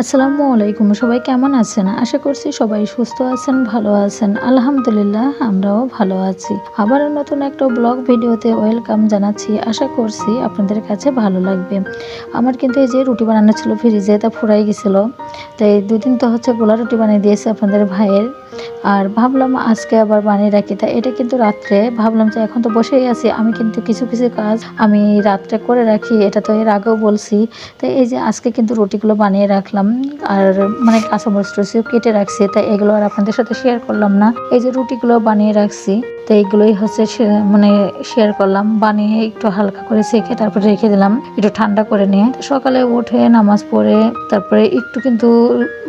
আসসালামু আলাইকুম, সবাই কেমন আছেন? আশা করছি সবাই সুস্থ আছেন, ভালো আছেন। আলহামদুলিল্লাহ, আমরাও ভালো আছি। আবার নতুন একটা ব্লগ ভিডিওতে ওয়েলকাম জানাচ্ছি। আশা করছি আপনাদের কাছে ভালো লাগবে। আমার কিন্তু এই যে রুটি বানানো ছিল ফ্রিজে, তা ফুরাই গেছিল। তাই দুদিন তো হচ্ছে গোলা রুটি বানিয়ে দিয়েছে আপনাদের ভাইয়ের। আর ভাবলাম আজকে আবার বানিয়ে রাখি। তা এটা কিন্তু রাত্রে। ভাবলাম যে এখন তো বসেই আছি, আমি কিন্তু কিছু কিছু কাজ আমি রাত্রে করে রাখি, এটা তো এর আগেও বলছি। তাই এই যে আজকে কিন্তু রুটিগুলো বানিয়ে রাখলাম। আর মানে কাঁচামরিচ টুচিও কেটে রাখছি তাই এগুলো আর আপনাদের সাথে শেয়ার করলাম না। এই যে রুটিগুলো বানিয়ে রাখছি, তো এইগুলোই হচ্ছে মানে শেয়ার করলাম, বানিয়ে একটু হালকা করে সেঁকে তারপরে রেখে দিলাম, একটু ঠান্ডা করে নিয়ে। সকালে উঠে নামাজ পড়ে, তারপরে একটু কিন্তু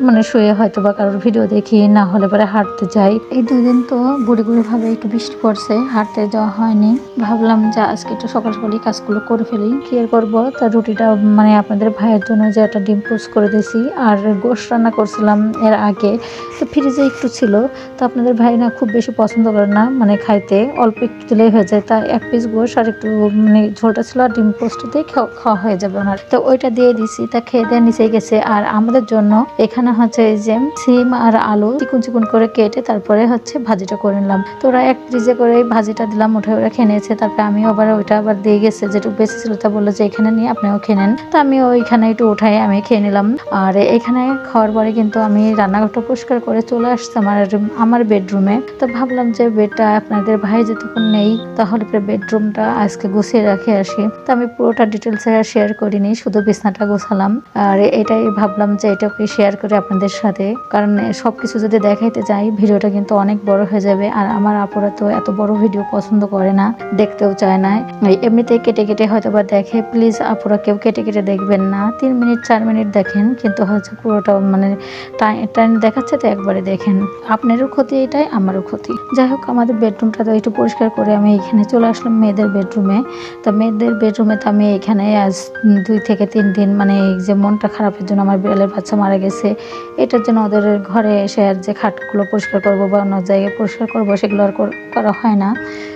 মানে শুয়ে হয়তো বা কারোর ভিডিও দেখি, না হলে পরে হাঁটতে যাই। এই দুদিন তো বুড়ি বুড়ি ভাবে একটু বৃষ্টি পড়ছে, হাঁটতে যাওয়া হয়নি। ভাবলাম যে আজকে একটু সকাল সকালই কাজগুলো করে ফেলি, কি করব? তার রুটিটা মানে আপনাদের ভাইয়ের জন্য যে একটা ডিম পোস্ট করে দিয়েছি আর গোশ রান্না করছিলাম এর আগে। তো ফ্রিজে একটু ছিল, তো আপনাদের ভাই না খুব বেশি পছন্দ করে না মানে খাইতে। অল্প একটু দিলেই হয়ে যায়। তা এক পিস গোশ আর একটু মানে ঝোলটা ছিল আর ডিম পোস্ট দিয়ে খাওয়া হয়ে যাবে ওনার। তো ওইটা দিয়ে দিছি, তা খেয়ে দিয়ে নিচে গেছে। আর আমাদের জন্য এখানে হচ্ছে এই যে সিম আর আলু চিকুন চিকুন করে কেটে তারপরে হচ্ছে ভাজিটা করে নিলাম। তো ওরা এক ফ্রিজে করে ভাজিটা দিলাম, উঠে ওরা খেয়ে নিয়েছে। তারপরে আমিও আবার ওইটা আবার দিয়ে গেছে, যেটুকু বেশি ছিল তা বলল যে এখানে নিয়ে আপনিও খেয়ে নেন। তো আমি ওইখানে একটু উঠাই, আমি খেয়ে নিলাম। আর এখানে খাওয়ার পরে কিন্তু আমি রান্নাঘরটা পরিষ্কার করে চলে আসছি আমার আমার বেডরুমে তো ভাবলাম যে বেডটা আপনাদের ভাই যতক্ষণ নেই, তাহলে বেডরুমটা আজকে গুছিয়ে রাখে আসি। তো আমি পুরোটা ডিটেলসে আর শেয়ার করিনি, শুধু বিছনাটা গোছালাম। আর এটাই ভাবলাম যে এটাকে শেয়ার করে আপনাদের সাথে। কারণ সব কিছু যদি দেখাইতে যাই, ভিডিওটা কিন্তু অনেক বড় হয়ে যাবে। আর আমার আপুরা তো এত বড় ভিডিও পছন্দ করে না, দেখতেও চায় না। এই এমনিতেই কেটে কেটে হয়তো বা দেখে প্লিজ আপুরা কেউ কেটে কেটে দেখবেন না। তিন মিনিট চার মিনিট দেখেন, কিন্তু হচ্ছে পুরোটা মানে টাইম দেখাচ্ছে তো একবারে দেখেন। আপনারও ক্ষতি এটাই, আমারও ক্ষতি। যাই হোক, আমাদের বেডরুমটা তো একটু পরিষ্কার করে আমি এখানে চলে আসলাম মেয়েদের বেডরুমে। তো মেয়েদের বেডরুমে তো আমি এখানে আজ দুই থেকে তিন দিন মানে এই যে মনটা খারাপের জন্য আমার বিড়ালের বাচ্চা মারা গেছে। এটার জন্য ওদের ঘরে এসে আর যে খাটগুলো পরিষ্কার করব বা অন্য জায়গায় পরিষ্কার করব সেগুলো আর করা হয় না।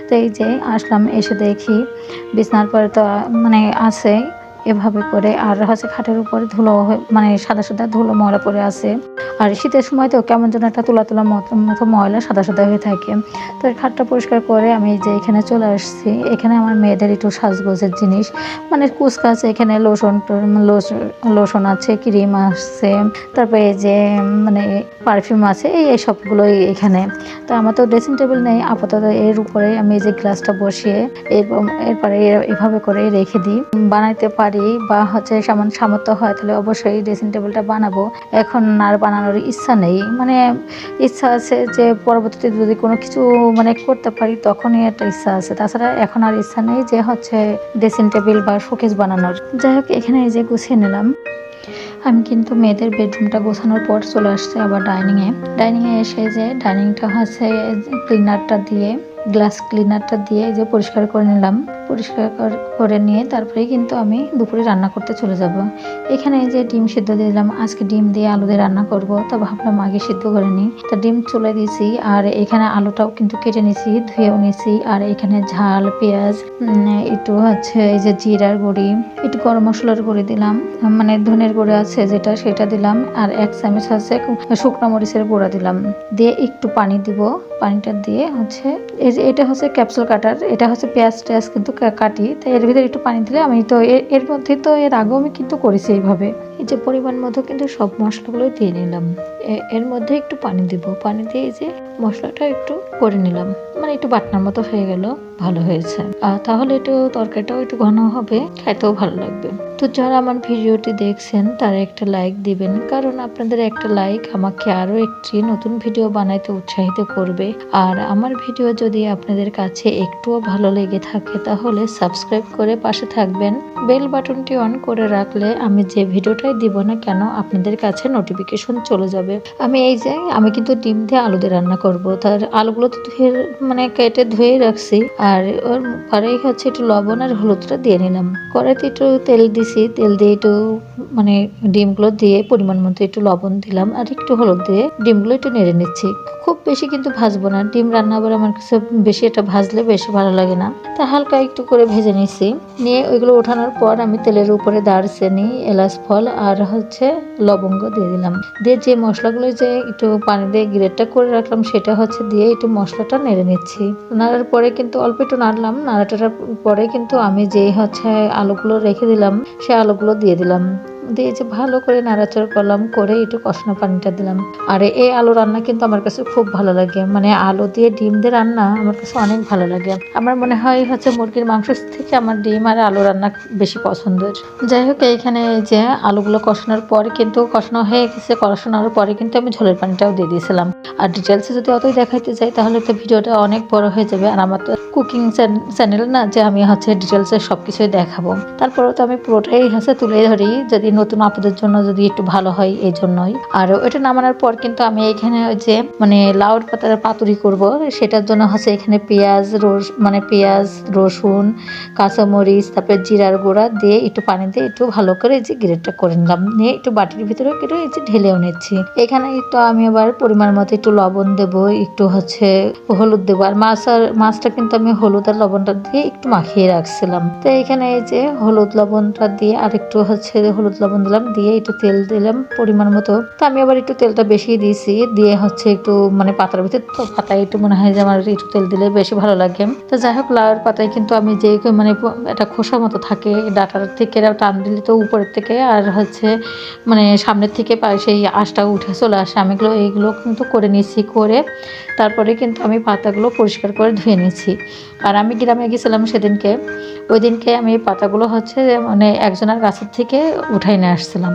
তো এই যে আসলাম, এসে দেখি। বিছনার পরে তো মানে আছে। এভাবে করে। আর হচ্ছে খাটের উপরে ধুলো মানে সাদা সাদা ধুলো ময়লা পড়ে আছে। আর শীতের সময় তো কেমন যেন একটা তুলা তুলা মতো ময়লা সাদা সাদা হয়ে থাকে। তো খাটটা পরিষ্কার করে আমি যে এখানে চলে আসছি। এখানে আমার মেয়েদের একটু সাজগোজের জিনিস। মানে কুচকা আছে এখানে লোশন লোশন আছে, ক্রিম আছে। তারপরে এই যে মানে পারফিউম আছে, এই সবগুলোই এখানে। তো আমার তো ড্রেসিং টেবিল নেই। আপাতত এর উপরে আমি যে গ্লাসটা বসিয়ে এরপরে এভাবে করে রেখে দিই। বানাইতে পারি বা হচ্ছে সামান সামর্থ্য হয়, তাহলে অবশ্যই ড্রেসিং টেবিলটা বানাবো। এখন আর বানানোর ইচ্ছা নেই। মানে ইচ্ছা আছে যে পরবর্তীতে যদি কোনো কিছু মানে করতে পারি, তখনই একটা ইচ্ছা আছে। তাছাড়া এখন আর ইচ্ছা নেই যে হচ্ছে ড্রেসিং টেবিল বা শোকেস বানানোর। যাই হোক, এখানে এই যে গুছিয়ে নিলাম। আমি কিন্তু মেয়েদের বেডরুমটা গোছানোর পর চলে আসছে আবার ডাইনিংয়ে ডাইনিংয়ে এসে যে ডাইনিংটা হচ্ছে ক্লিনারটা দিয়ে গ্লাস ক্লিনারটা দিয়ে এই যে পরিষ্কার করে নিলাম। পরিষ্কার করে নিয়ে তারপরেই কিন্তু আমি দুপুরে রান্না করতে চলে যাব। এখানে যে ডিম সিদ্ধ দিয়ে দিলাম, আজকে ডিম দিয়ে আলু দিয়ে রান্না করব। তা ভাবলাম আগে সিদ্ধ করে নিই। তো ডিম চলে দিয়েছি, আর এখানে আলুটাও কিন্তু কেটে নিছি ধুয়েও নিছি আর এখানে ঝাল, পেঁয়াজ একটু হচ্ছে এই যে জিরার গুঁড়ি, একটু গরম মশলার গুঁড়ি দিলাম। মানে ধনের গুঁড়ো আছে যেটা সেটা দিলাম, আর এক চামচ আছে শুকনো মরিচের গুঁড়া দিলাম। দিয়ে একটু পানি দিব। পানিটা দিয়ে হচ্ছে এই যে এটা হচ্ছে ক্যাপসুল কাটার, এটা হচ্ছে পেঁয়াজ টেয়াজ কিন্তু কাটি তাই এর ভিতরে একটু পানি দিলে আমি তো এর- মধ্যে তো এর আগেও আমি কিন্তু করেছি এইভাবে। এই যে পরিমাণ মতো কিন্তু সব মশলাগুলো দিয়ে নিলাম। এর মধ্যে একটু পানি দিব। পানি দিয়ে যে মশলাটা একটু করে নিলাম। মানে একটু বাটনার মতো হয়ে গেল, ভালো হয়েছে। আর তাহলে একটু তরকারিটাও একটু ঘন হবে খাইতেও ভালো লাগবে। তো যারা আমার ভিডিওটি দেখছেন, তারা একটা লাইক দিবেন। কারণ আপনাদের একটা লাইক আমাকে আরও একটি নতুন ভিডিও বানাইতে উৎসাহিত করবে। আর আমার ভিডিও যদি আপনাদের কাছে একটুও ভালো লেগে থাকে, তাহলে সাবস্ক্রাইব করে পাশে থাকবেন। বেল বাটনটি অন করে রাখলে আমি যে ভিডিওটাই দিব না কেন, আপনাদের কাছে নোটিফিকেশন চলে যাবে। আমি এই যে, আমি কিন্তু ডিম দিয়ে আলু দিয়ে রান্না করব। তার আলুগুলো তো ধুয়ে মানে কেটে ধুয়ে রাখছি। আর ওর পরেই হচ্ছে একটু লবণ আর হলুদটা দিয়ে নিলাম। কড়াইতে একটু তেল দিছি। দিয়েছি, তেল দিয়ে একটু মানে ডিমগুলো দিয়ে পরিমাণ মতো একটু লবণ দিলাম আর একটু হলুদ দিয়ে ডিমগুলো একটু নেড়ে নিচ্ছি। খুব বেশি কিন্তু ভাজবো না, ডিম রান্না আবার আমার কাছে বেশি এটা ভাজলে বেশি ভালো লাগে না। তা হালকা একটু করে ভেজে নিছি নিয়ে ওইগুলো ওঠানোর পর আমি তেলের উপরে দারচিনি, এলাচ, ফল আর হচ্ছে লবঙ্গ দিয়ে দিলাম। দিয়ে যে মশলাগুলো যে একটু পানি দিয়ে গ্রেটটা করে রাখলাম সেটা হচ্ছে দিয়ে একটু মশলাটা নেড়ে নিচ্ছি। নাড়ার পরে কিন্তু অল্প একটু নাড়লাম, নাড়াটার পরে কিন্তু আমি যে হচ্ছে আলুগুলো রেখে দিলাম সে আলুগুলো দিয়ে দিলাম। দিয়ে যে ভালো করে নাড়াচাড়া করলাম, করে একটু কষানো পানিটা দিলাম। আর, এই আলু রান্না কিন্তু আমার কাছে খুব ভালো লাগে। মানে আলু দিয়ে ডিম দিয়ে রান্না আমার কাছে অনেক ভালো লাগে। আমার মনে হয় হচ্ছে মুরগির মাংস থেকে আমার ডিম আর আলু রান্না বেশি পছন্দের। যাই হোক, এইখানে এই যে আলুগুলো কষানোর পরে কিন্তু কষানো হয়ে গেছে। কষানোর পরে কিন্তু আমি ঝোলের পানিটাও দিয়ে দিয়েছিলাম। আর ডিটেলসে যদি অতই দেখাইতে চাই, তাহলে তো ভিডিওটা অনেক বড় হয়ে যাবে। আর আমার তো কুকিং চ্যানেল না, যে আমি হচ্ছে ডিটেলসে সব কিছুই দেখাবো। তারপরেও তো আমি পুরোটাই হচ্ছে তুলে ধরি, যদি নতুন আপুদের জন্য যদি একটু ভালো হয় এই জন্যই। আর ওটা নামানোর পর কিন্তু আমি এখানে ওই যে মানে লাউর পাতার পাতুরি করব, সেটার জন্য হচ্ছে এখানে পেঁয়াজ, রস মানে পেঁয়াজ, রসুন, কাঁচামরিচ, তারপরে জিরার গুঁড়া দিয়ে একটু পানি দিয়ে একটু ভালো করে যে গ্রেটটা করে নিলাম। নিয়ে একটু বাটির ভিতরে একটু এই যে ঢেলেও নিচ্ছি। এখানে একটু আমি আবার পরিমাণ মতো একটু লবণ দেব, একটু হচ্ছে হলুদ দেবো। আর মাছ আর মাছটা কিন্তু আমি হলুদ আর লবণটা দিয়ে একটু মাখিয়ে রাখছিলাম। তো এখানে এই যে হলুদ লবণটা দিয়ে আর একটু হচ্ছে হলুদ লবণ দিলাম, দিয়ে একটু তেল দিলাম পরিমাণ মতো। তো আমি আবার একটু তেলটা বেশি দিয়েছি, দিয়ে হচ্ছে একটু মানে পাতার ভিতরে, তো পাতায় একটু মনে হয় যে আমার একটু তেল দিলে বেশি ভালো লাগে। তো যাই হোক লাউয়ের পাতায় কিন্তু আমি যে মানে একটা খোসা মতো থাকে, ডাটার থেকে টান দিলে তো উপরের থেকে আর হচ্ছে মানে সামনের থেকে সেই আঁশটা উঠে চলে আসে। আমি এগুলো, এইগুলো কিন্তু করে নিয়েছি, করে তারপরে কিন্তু আমি পাতাগুলো পরিষ্কার করে ধুয়ে নিয়েছি। আর আমি গ্রামে গেছিলাম সেদিনকে। ওই দিনকে আমি পাতাগুলো হচ্ছে মানে একজনের গাছের থেকে উঠাই নিয়ে আসছিলাম।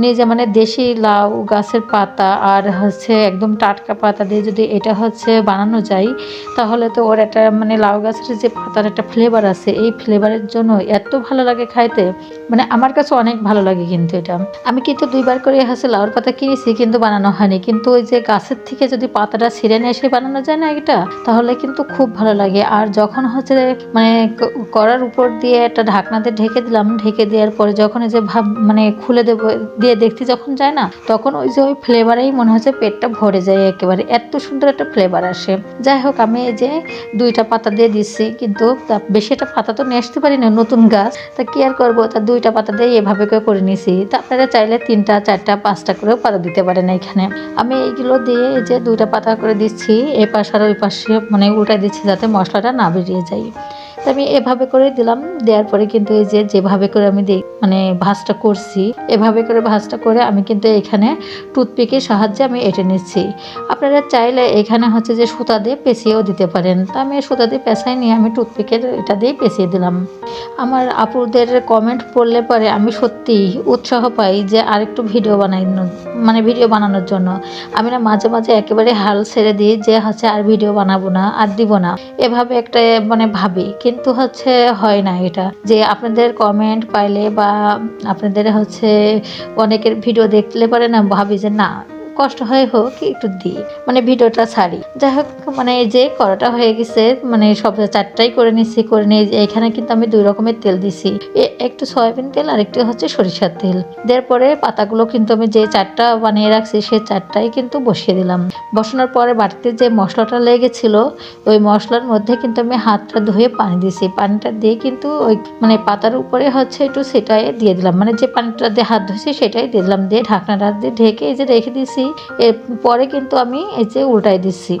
নিজে মানে দেশি লাউ গাছের পাতা আর হচ্ছে একদম টাটকা পাতা দিয়ে যদি এটা হচ্ছে বানানো যায়, তাহলে তো ওর একটা মানে লাউ গাছের যে পাতার একটা ফ্লেভার আছে, এই ফ্লেভারের জন্য এত ভালো লাগে খাইতে। মানে আমার কাছে অনেক ভালো লাগে কিন্তু এটা। আমি কিন্তু দুইবার করে হচ্ছে লাউর পাতা কিনেছি কিন্তু বানানো হয়নি। কিন্তু ওই যে গাছের থেকে যদি পাতাটা ছিঁড়ে নিয়ে এসে বানানো যায় না এটা, তাহলে কিন্তু খুব ভালো লাগে। আর যখন হচ্ছে মানে ক- কড়ার উপর দিয়ে একটা ঢাকনা দিয়ে ঢেকে দিলাম, ঢেকে দেওয়ার পরে যখন এই যে ভাব মানে খুলে দেবো, দিয়ে দেখতে যখন যায় না, তখন ওই যে ওই ফ্লেভারেই মনে হচ্ছে পেটটা ভরে যায় একেবারে। এত সুন্দর একটা ফ্লেভার আসে। যাই হোক, আমি এই যে দুইটা পাতা দিয়ে দিচ্ছি, কিন্তু বেশি একটা পাতা তো নিয়ে আসতে পারি না নতুন গাছ। তা কি আর করব? তা দুইটা পাতা দিয়ে এভাবে করে করে নিয়েছি তা আপনারা চাইলে তিনটা, চারটা, পাঁচটা করেও পাতা দিতে পারেন এখানে। আমি এইগুলো দিয়ে এই যে দুইটা পাতা করে দিচ্ছি এ পাশ আর ওই পাশে মানে উল্টাই দিচ্ছি যাতে মশলাটা না বেরিয়ে যায় তো আমি এভাবে করে দিলাম, দেওয়ার পরে কিন্তু এই যে যেভাবে করে আমি মানে ভাজটা করছি, এভাবে করে ভাজটা করে আমি কিন্তু এখানে টুথপিকের সাহায্যে আমি এঁটে নিচ্ছি। আপনারা চাইলে এখানে হচ্ছে যে সুতা দিয়ে পেঁচিয়েও দিতে পারেন। তা আমি সুতা দিয়ে পেঁচাই নিয়ে আমি টুথপিকের এটা দিয়ে পেঁচিয়ে দিলাম। আমার আপুদের কমেন্ট পড়লে পরে আমি সত্যি উৎসাহ পাই যে আরেকটু ভিডিও বানানোর মানে ভিডিও বানানোর জন্য। আমি না মাঝে মাঝে একেবারে হাল ছেড়ে দিই যে হচ্ছে আর ভিডিও বানাবো না, আর দিব না। এভাবে একটা মানে ভাবি। কিন্তু হচ্ছে হয় না এটা। যে আপনাদের কমেন্ট পাইলে বা আপনাদের হচ্ছে অনেকের ভিডিও দেখলে পারে না ভাবি যে না কষ্ট হয়ে হোক, একটু দিই। মানে ভিডিওটা ছাড়ি। যাই হোক মানে এই যে করাটা হয়ে গেছে মানে সব চারটাই করে নিচ্ছি করে নিয়ে এখানে কিন্তু আমি দুই রকমের তেল দিছি। একটু সয়াবিন তেল আর একটু হচ্ছে সরিষার তেল। দেওয়ার পরে পাতাগুলো কিন্তু আমি যে চারটা বানিয়ে রাখছি সেই চারটাই কিন্তু বসিয়ে দিলাম। বসানোর পরে বাড়িতে যে মশলাটা লেগেছিল, ওই মশলার মধ্যে কিন্তু আমি হাতটা ধুয়ে পানি দিয়েছি পানিটা দিয়ে কিন্তু ওই মানে পাতার উপরে হচ্ছে একটু সেটাই দিয়ে দিলাম। মানে যে পানিটা দিয়ে হাত ধুয়েছি সেটাই দিয়ে দিলাম। দিয়ে ঢাকনাটা দিয়ে ঢেকে এই যে রেখে দিয়েছি এরপরে কিন্তু আমি এই যে উল্টাই দিচ্ছি।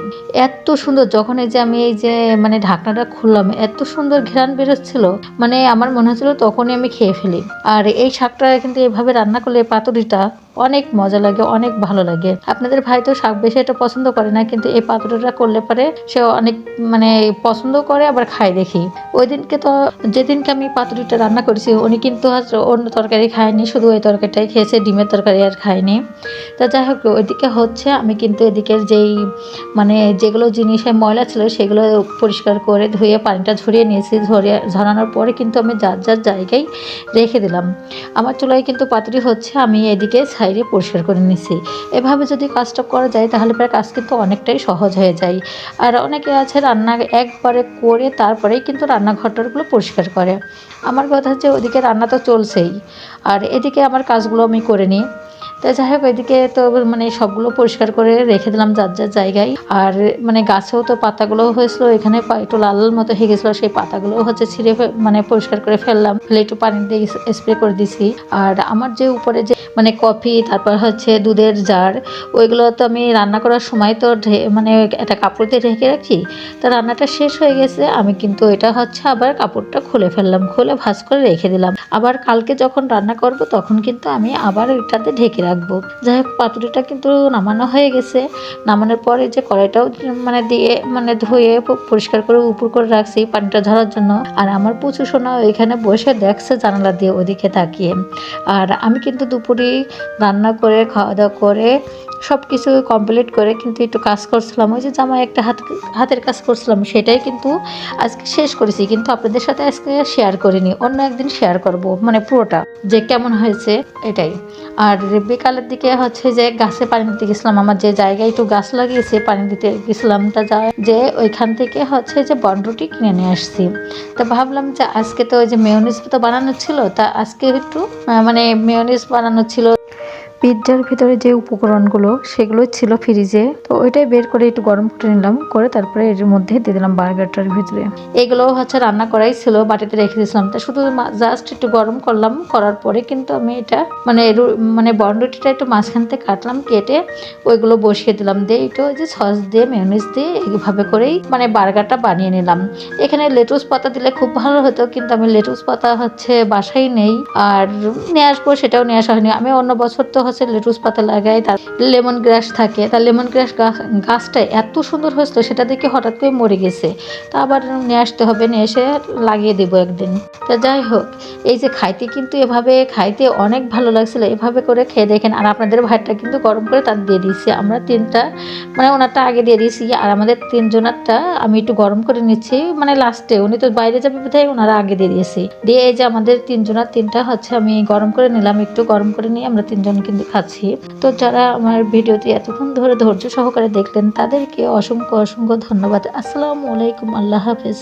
এত সুন্দর, যখন এই যে আমি এই যে মানে ঢাকনাটা খুললাম, এত সুন্দর ঘ্রাণ বেরোচ্ছিল মানে আমার মনে হচ্ছিল তখনই আমি খেয়ে ফেলি। আর এই শাকটা কিন্তু এভাবে রান্না করলে পাতুরিটা অনেক মজা লাগে, অনেক ভালো লাগে। আপনাদের ভাই তো শাক বেশি এটা পছন্দ করে না, কিন্তু এই পাতুরিটা করলে পরে সে অনেক মানে পছন্দ করে, আবার খায় দেখি। ওই দিনকে তো যেদিনকে আমি পাতুরিটা রান্না করেছি, উনি কিন্তু আজ অন্য তরকারি খায়নি, শুধু ওই তরকারিটাই খেয়েছে, ডিমের তরকারি আর খায়নি। তা যাই হোক, ওইদিকে হচ্ছে, আমি কিন্তু এদিকের যেই মানে যেগুলো জিনিসে ময়লা ছিল, সেগুলো পরিষ্কার করে ধুয়ে পানিটা ঝরিয়ে নিয়েছি, ঝরিয়ে ঝরানোর পরে কিন্তু আমি যার যার জায়গায় রেখে দিলাম। আমার চুলায় কিন্তু পাতুরি হচ্ছে, আমি এদিকে সাইডে পরিষ্কার করে নিছি। এভাবে যদি কাজটা করা যায়, তাহলে প্রায় কাজ কিন্তু অনেকটাই সহজ হয়ে যায়। আর অনেকে আছে রান্না একবারে করে তারপরেই কিন্তু রান্নাঘরটারগুলো পরিষ্কার করে। আমার কথা হচ্ছে ওদিকে রান্না তো চলছেই। আর এদিকে আমার কাজগুলো আমি করে নিই। তো যাই হোক, এদিকে তো মানে সবগুলো পরিষ্কার করে রেখে দিলাম যার যার জায়গায়। আর মানে গাছেও তো পাতাগুলো হয়েছিল, এখানে একটু লাল লাল মতো হয়ে গেছিল, সেই পাতাগুলো হচ্ছে ছিঁড়ে মানে পরিষ্কার করে ফেললাম। ফেলে একটু পানি দিয়ে স্প্রে করে দিছি। আর আমার যে উপরে যে মানে কফি, তারপর হচ্ছে দুধের জার, ওইগুলো তো আমি রান্না করার সময় তো মানে একটা কাপড় দিয়ে ঢেকে রাখি। তো রান্নাটা শেষ হয়ে গেছে, আমি কিন্তু এটা হচ্ছে আবার কাপড়টা খুলে ফেললাম, খুলে ভাঁজ করে রেখে দিলাম। আবার কালকে যখন রান্না করব, তখন কিন্তু আমি আবার এটাতে ঢেকে রাখব। যাই হোক, পাতুরিটা কিন্তু নামানো হয়ে গেছে। নামানোর পরে যে কড়াইটাও মানে দিয়ে মানে ধুয়ে পরিষ্কার করে উপর করে রাখছি পানিটা ঝরার জন্য। আর আমার পুচু সোনা ওইখানে বসে দেখছে জানালা দিয়ে ওদিকে তাকিয়ে। আর আমি কিন্তু দুপুরে রান্না করে খাওয়া দাওয়া করে সব কিছু কমপ্লিট করে কিন্তু একটু কাজ করছিলাম। ওই যে জামাই একটা হাত, হাতের কাজ করছিলাম, সেটাই কিন্তু আজকে শেষ করেছি। কিন্তু আপনাদের সাথে আজকে শেয়ার করিনি, অন্য একদিন শেয়ার করব মানে পুরোটা, যে কেমন হয়েছে, এটাই। আর বিকালের দিকে হচ্ছে যে গাছে পানি দিতে গেছিলাম। আমার যে জায়গায় একটু গাছ লাগিয়েছে, পানি দিতে গেছিলাম তা যা যে ওইখান থেকে হচ্ছে যে বনরুটি কিনে নিয়ে আসছি। তো ভাবলাম যে আজকে তো ওই যে মেয়নিজ তো বানানো ছিল, তা আজকে একটু মানে মেয়নিজ বানানো ছিল। পিৎজার ভিতরে যে উপকরণগুলো, সেগুলো ছিল ফ্রিজে তো ওইটাই বের করে একটু গরম করে নিলাম, করে তারপরে এর মধ্যে দিয়ে দিলাম বার্গারটার ভিতরে। এগুলো হচ্ছে রান্না করাই ছিল, বাটিতে রেখে দিয়েছিলাম। তা শুধু জাস্ট একটু গরম করলাম, করার পরে কিন্তু আমি এটা মানে মানে বনরুটিটা একটু মাঝখান থেকে কাটলাম, কেটে ওইগুলো বসিয়ে দিলাম। দিয়ে একটু ওই যে সস দিয়ে মেয়নিজ দিয়ে এইভাবে করেই মানে বার্গারটা বানিয়ে নিলাম। এখানে লেটুস পাতা দিলে খুব ভালো হতো, কিন্তু আমি লেটুস পাতা হচ্ছে বাসায় নেই, আর নিয়ে আসব সেটাও নিয়ে আসা হয়নি। আমি অন্য বছর তো হচ্ছে লেটুস পাতা লাগাই তার লেমন গ্রাস থাকে। তার লেমন গ্রাস গাছটা এত সুন্দর হয়েছিল, সেটা দেখে হঠাৎ করে মরে গেছে। তা আবার নিয়ে আসতে হবে, নিয়ে এসে লাগিয়ে দেবো একদিন। তা যাই হোক, এই যে খাইতে কিন্তু এভাবে খাইতে অনেক ভালো লাগছিল, এভাবে করে খেয়ে দেখেন। আর আপনাদের ভাতটা কিন্তু গরম করে তার দিয়ে দিয়েছি। আমরা তিনটা মানে ওনারটা আগে দিয়ে দিয়েছি, আর আমাদের তিনজনারটা আমি একটু গরম করে নিচ্ছি মানে লাস্টে। উনি তো বাইরে যাবে বোধহয়, ওনারা আগে দিয়ে দিয়েছি। দিয়ে এই যে আমাদের তিনজনার তিনটা হচ্ছে, আমি গরম করে নিলাম, একটু গরম করে নিয়ে আমরা তিনজন কিন্তু খাচ্ছি তো যারা আমার ভিডিওটি এতক্ষণ ধরে ধৈর্য সহকারে দেখলেন, তাদেরকে অসংখ্য অসংখ্য ধন্যবাদ। আসসালামু আলাইকুম, আল্লাহ হাফেজ।